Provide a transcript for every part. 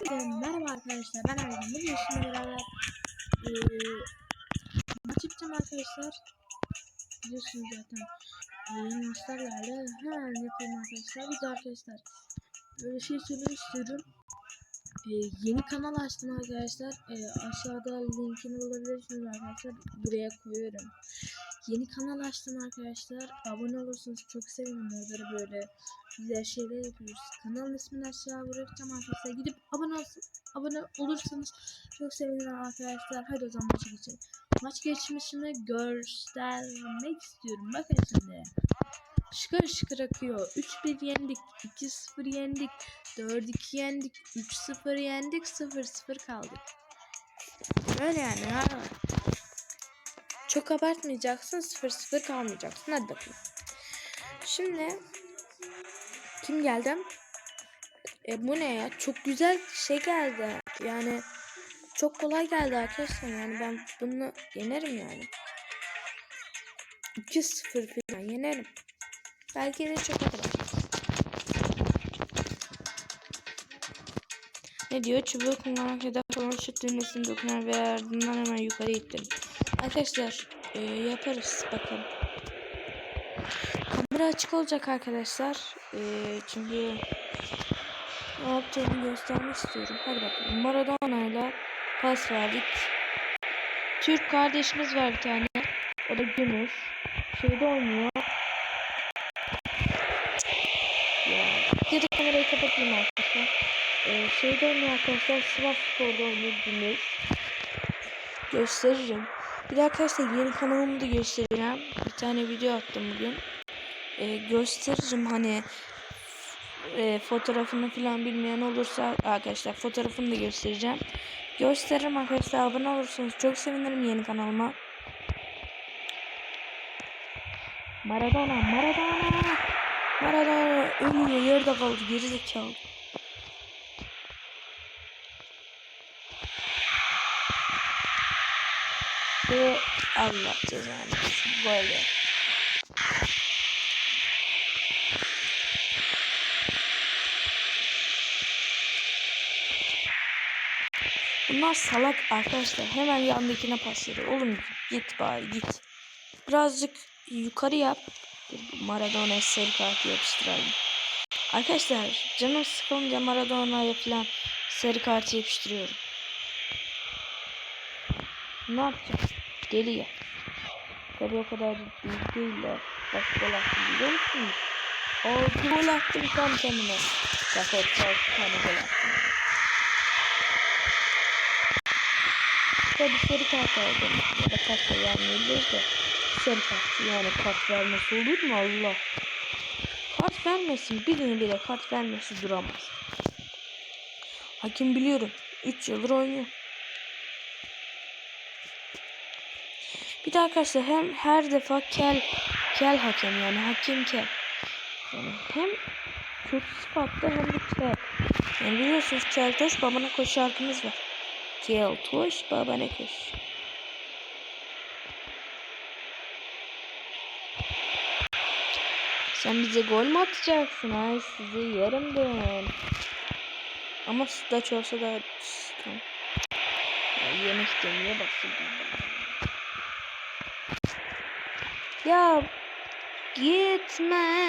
Hepinize merhaba arkadaşlar ben Aydın bugün sizinle beraber eee maç yapacağım arkadaşlar. Biliyorsunuz zaten yeni maçlar geldi. Hemen yapayım arkadaşlar. Bir de arkadaşlar böyle şey söylemek istiyorum. Eee, yeni kanal açtım arkadaşlar. Eee, aşağıda linkini bulabilirsiniz arkadaşlar. Buraya koyuyorum. Yeni kanal açtım arkadaşlar. Abone olursanız çok sevinirim. Böyle güzel şeyler yapıyoruz. Kanalın ismini aşağı bırakacağım arkadaşlar. Gidip abone abone olursanız çok sevinirim arkadaşlar. Hadi o zaman maça geçelim. Maç geçmişimi göstermek istiyorum. Bakın şimdi. Şıkır şıkır akıyor. 3-1 yendik, 2-0 yendik, 4-2 yendik, 3-0 yendik, 0-0 kaldık. Böyle yani ha. Çok abartmayacaksın, 0-0 kalmayacaksın. Hadi bakalım. Şimdi kim geldi? E bu ne ya? Çok güzel şey geldi. Yani çok kolay geldi arkadaşlar. Yani ben bunu yenerim yani. 2-0 falan yenerim. Belki de çok kolay. Ne diyor? Çubuğu kullanarak hedef olan şut düğmesini dokunar ve ardından hemen yukarı ittir. Arkadaşlar e, yaparız bakalım. Kamera açık olacak arkadaşlar. E, çünkü ne yaptığımı göstermek istiyorum. Hadi bakalım. Maradona ile pas verdik. Türk kardeşimiz var bir tane. O da Gümüş. Şeyde oynuyor. Ya. Kamerayı kapatayım arkadaşlar. Ee, şeyde oynuyor arkadaşlar. Sivas Spor'da oynuyor Gümüş. Gösteririm. Bir de arkadaşlar yeni kanalımı da göstereceğim. Bir tane video attım bugün. Ee, gösteririm hani e, fotoğrafını falan bilmeyen olursa arkadaşlar fotoğrafını da göstereceğim. Gösteririm arkadaşlar abone olursanız çok sevinirim yeni kanalıma. Maradona, Maradona. Maradona ölüyor yerde kaldı geri zekalı. Ve Allah cezanı böyle. Bunlar salak arkadaşlar. Hemen yandakine pas veriyor. Oğlum git bari git. Birazcık yukarı yap. Maradona sarı kartı yapıştıralım. Arkadaşlar canım sıkılınca Maradona'ya falan sarı kartı yapıştırıyorum. Ne yapacağım? Deli ya. Tabi o kadar büyük değil de. Bak gol attım biliyor musunuz? O gol attım tam kendime. Bak o tane gol attım. Tabi sarı kart aldım. Ya da kart da vermeyebiliriz de. Sarı kart yani kart vermesi olur mu Allah? Kart vermesin. Birini bile kart vermesi duramaz. Hakim biliyorum. 3 yıldır oynuyor. Bir de arkadaşlar hem her defa kel kel hakem yani hakem kel. Yani hem kötü sıfatlı hem de kel. Yani biliyorsunuz kel toş babana koş var. Kel toş babana koş. Sen bize gol mü atacaksın? Ay sizi yerim ben. Ama sütlaç olsa da tamam. Ya yemek demeye başladım. Ya gitme.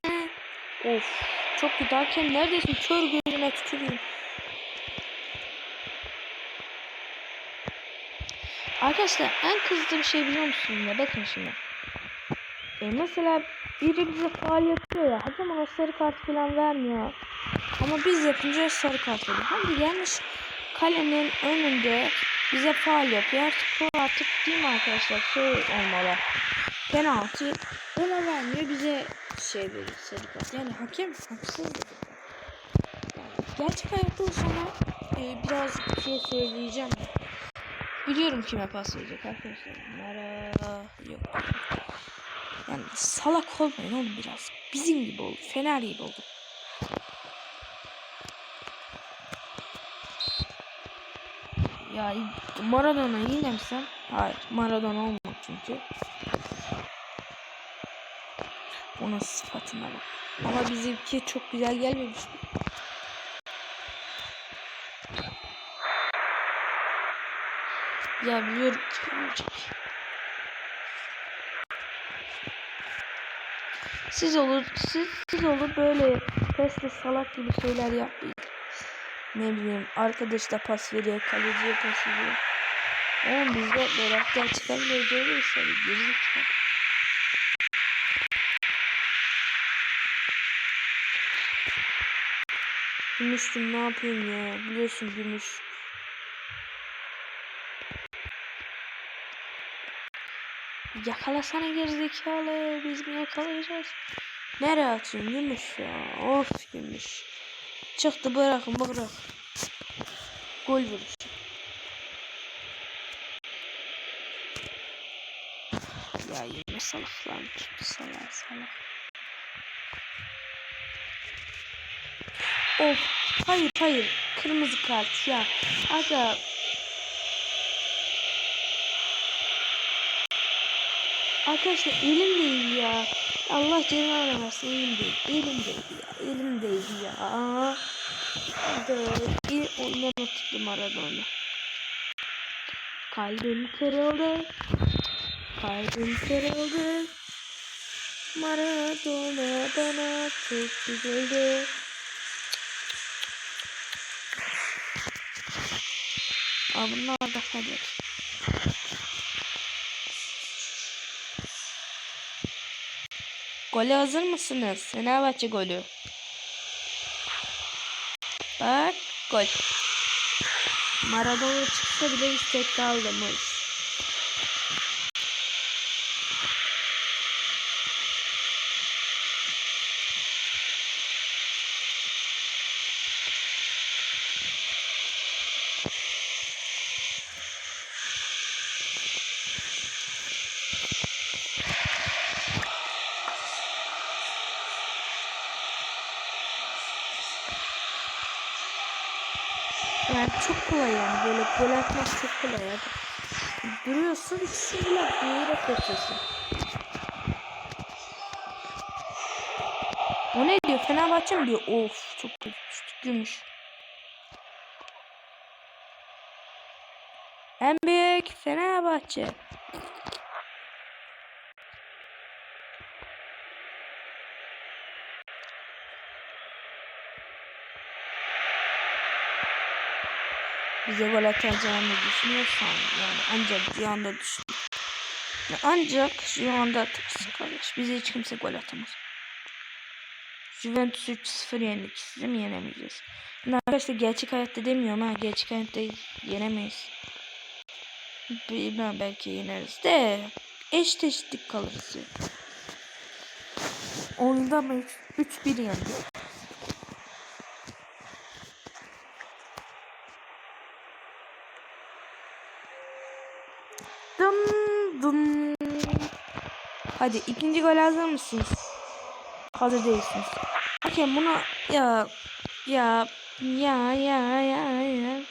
Of çok hakem neredesin? Kör gözüne tüküreyim. Arkadaşlar en kızdığım şey biliyor musunuz ne? Bakın şimdi. E mesela biri bize faal yapıyor ya. Hakem ona sarı kart falan vermiyor. Ama biz yapınca sarı kart veriyor. Hani gelmiş kalenin önünde bize faal yapıyor. Artık bu artık değil mi arkadaşlar? Şey olmalı. Penaltı ona vermiyor bize şey veriyor sarı kart. Yani hakem haksız. Gerçek hayatta sana e, biraz bir şey söyleyeceğim. Biliyorum kime pas verecek arkadaşlar. Mara yok. Yani salak olmayın oğlum biraz. Bizim gibi oldu. Fener gibi oldu. Ya Maradona'yı yenemsem hayır Maradona olmak çünkü. Onun sıfatına bak. Ama bizimki çok güzel gelmemiş. Ya biliyorum ki olacak. Siz olur, siz, siz olur böyle pesle salak gibi şeyler yapmayın. Ne bileyim arkadaş da pas veriyor, kaleciye pas veriyor. Oğlum biz de böyle hatta çıkabileceğiz tabii gerizekalı. Gümüştüm ne yapayım ya biliyorsun gümüş. Yakalasana gerizekalı biz mi yakalayacağız? Nereye atıyorsun gümüş ya of gümüş. Çıktı bırakın bırak. Gol vurur. Ya yine salak lan salak salak. Of hayır hayır kırmızı kart ya. Aga Arkadaşlar elim değil ya. Allah cezanı versin elim değil. Elim değil ya. Elim değil ya. Böyle oynamak tuttum arada onu. Kalbim kırıldı. Kalbim kırıldı. Maradona'dan artık güzeldi. Aa bunlar da. Gole hazır mısınız? Fenerbahçe golü. Bak gol. Maradona çıksa bile biz tek çok kolay yani böyle gol atmak çok kolay. Yani. Duruyorsun ikisini bile yere kaçıyorsun. O ne diyor? Fenerbahçe mi diyor? Of çok kötü gümüş. En büyük Fenerbahçe. Bize gol atacağını düşünüyorsan yani ancak şu anda düşün. Ancak şu anda atarsın kardeş. Bize hiç kimse gol atamaz. Juventus 3-0 yendik. Sizi mi yenemeyeceğiz? Ben arkadaşlar gerçek hayatta demiyorum ha. Gerçek hayatta yenemeyiz. Bilmem belki yeneriz de eşit eşitlik kalırız. Oyunda mı 3-1 yendik. Hadi ikinci gol hazır mısınız? Hazır değilsiniz. Hakem buna ya ya ya ya ya ya.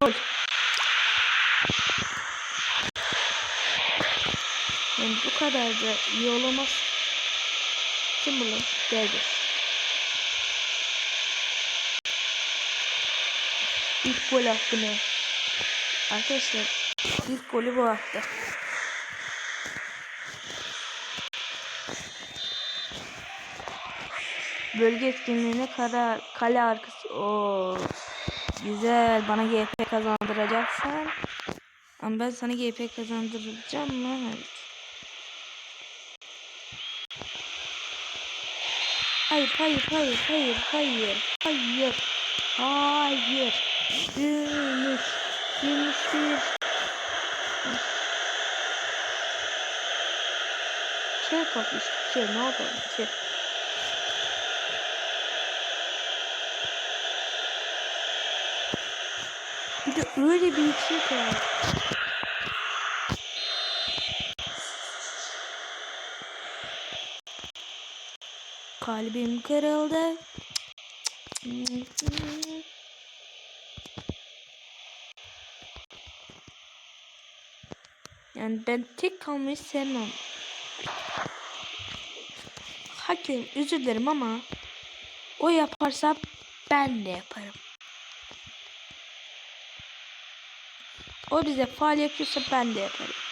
Gol. Yani bu kadar da iyi olamaz. Kim bu lan? Geldi. İlk gol ne? Arkadaşlar ilk golü bu attı. Bölge etkinliğine kara, kale arkası. Oo, güzel. Bana GP kazandıracaksan. Ama ben sana GP kazandıracağım mı? Evet. Hayır, hayır, hayır, hayır, hayır, hayır, hayır. Gümüş, gümüş bir. Şey kapmış, şey ne yapalım, şey. Bir de öyle bir şey var. Kalbim kırıldı. Yani ben tek kalmayı sevmem. Hakim özür dilerim ama o yaparsa ben de yaparım. O bize faal yapıyorsa ben de yaparım.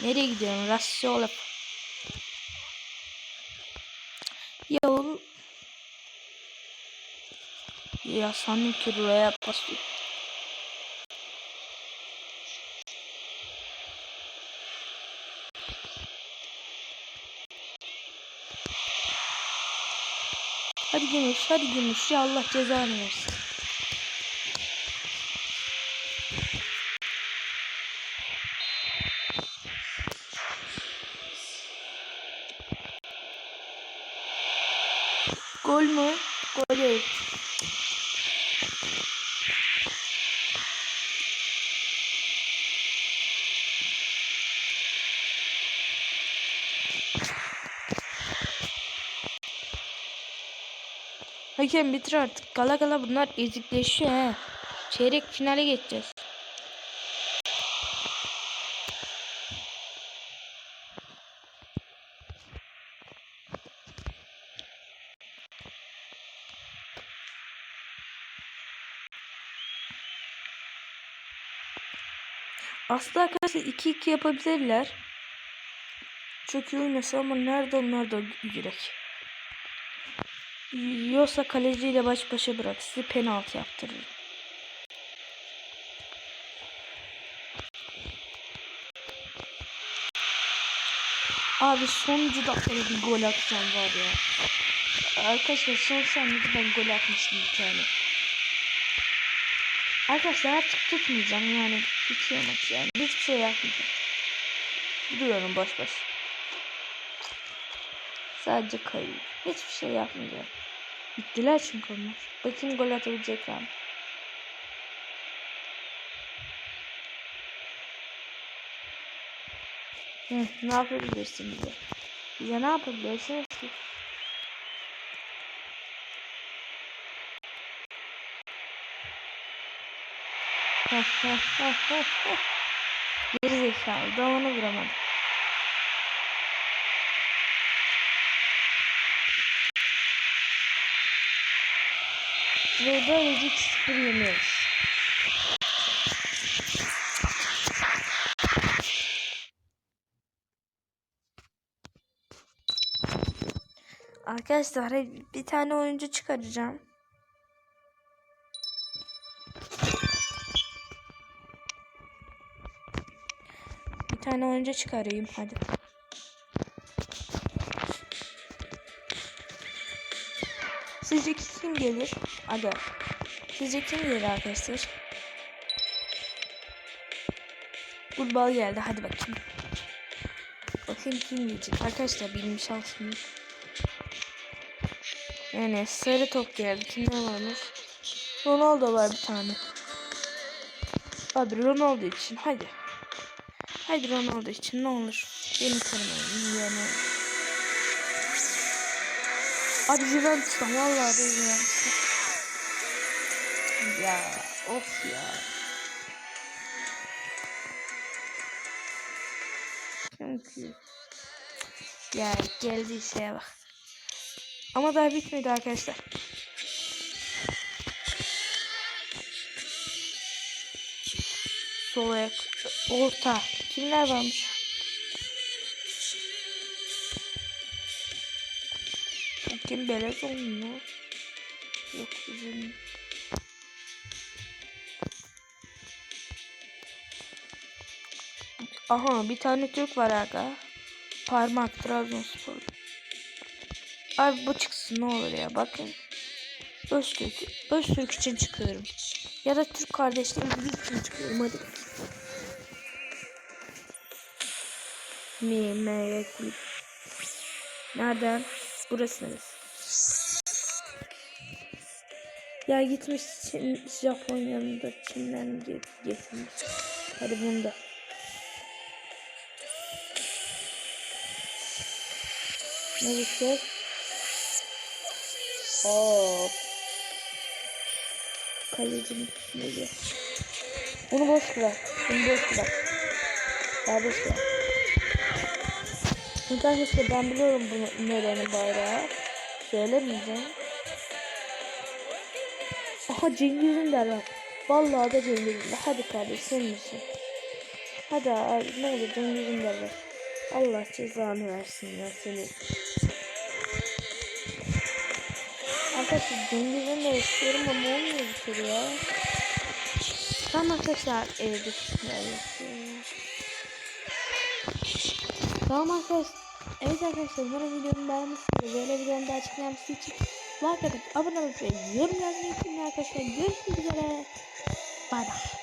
Nereye gidiyorsun? Rasyo olup. Ya oğlum. Ya sandım ki buraya basıyor. Hadi Gümüş, hadi Gümüş. Ya Allah cezanı versin. Gol mü? Gol değil. Hakem bitir artık. Gala gala bunlar ezikleşiyor he. Çeyrek finale geçeceğiz. Aslında arkadaşlar 2-2 yapabilirler. Çok iyi oynasa ama nerede onlar da yürek. Yoksa kaleciyle baş başa bırak. Sizi penaltı yaptırır. Abi sonuncu dakikada bir gol atacağım var ya. Arkadaşlar son saniyede ben gol atmıştım bir tane. Arkadaşlar artık tutmayacağım yani bitiyor maç yani hiçbir şey yapmayacağım. Duruyorum boş boş. Sadece kayıyor. Hiçbir şey yapmayacağım. Bittiler çünkü onlar. Bakayım gol atabilecekler mi? Hı, ne yapabilirsin bize? Bize ne yapabilirsiniz heh. Geri zekalı. Daha onu vuramadım. Ve böylece 2-0 yeniyoruz. Arkadaşlar bir tane oyuncu çıkaracağım. Tane oyuncu çıkarayım hadi. Sizce kim gelir? Aga. Sizce kim gelir arkadaşlar? Futbol geldi hadi bakayım. Bakayım kim gelecek. Arkadaşlar bilmiş olsun. Yani sarı top geldi. Kimler varmış? Ronaldo var bir tane. Abi Ronaldo için hadi. Hadi Ronaldo için ne olur. Beni kırmayın yani. Abi Juventus'tan vallahi de Juventus'tan. Ya of ya. Çünkü ya geldi şeye bak. Ama daha bitmedi arkadaşlar. Sol ayak. Orta. Kimler varmış? Kim belez olmuyor? Yok uzun. Aha bir tane Türk var aga. Parmak Trabzonspor. Abi bu çıksın ne olur ya bakın. Öztürk. Öztürk için çıkıyorum. Ya da Türk kardeşlerim için çıkıyorum hadi. Mi, me. Nereden? Burası neresi? Ya gitmiş Çin, Japonya'nın da Çin'den get- getirmiş. Hadi bunu da. Neresi? Hop. Kalecinin düşünüyor. Bunu boş bırak. Bunu boş bırak. Daha boş bırak. Çünkü arkadaşlar ben biliyorum bunu nerenin bayrağı. Söylemeyeceğim. Aha Cengiz'in der bak. Vallahi da Cengiz'in der. Hadi kardeş sen misin? Hadi abi ne olur Cengiz'in der bak. Allah cezanı versin ya seni. Arkadaşlar Cengiz'in de istiyorum ama olmuyor bir türlü ya. Tamam arkadaşlar. Evet düşünüyorum. Tamam arkadaşlar. Evet arkadaşlar umarım videomu beğenmişsiniz. Böyle videonun daha çıkmaması için like atıp abone olup yorum yazmayı unutmayın arkadaşlar. Görüşmek üzere. Bay bay.